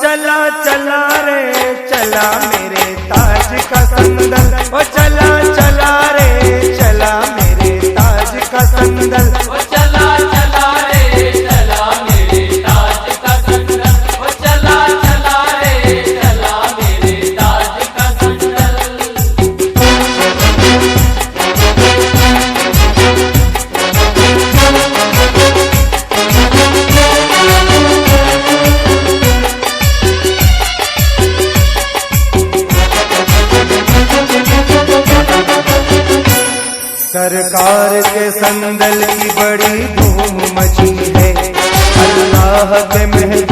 चला चला रे चला मेरे ताज का संदल ओ चला सरकार के संदल की बड़ी धूम मची है। अल्लाह के महबूब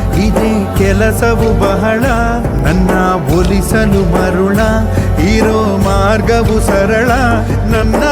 ಇದೇ ಕೆಲಸವು ಬಹಳ ನನ್ನ ಒಲಿಸಲು ಮರುಣ ಇರೋ ಮಾರ್ಗವು ಸರಳ ನನ್ನ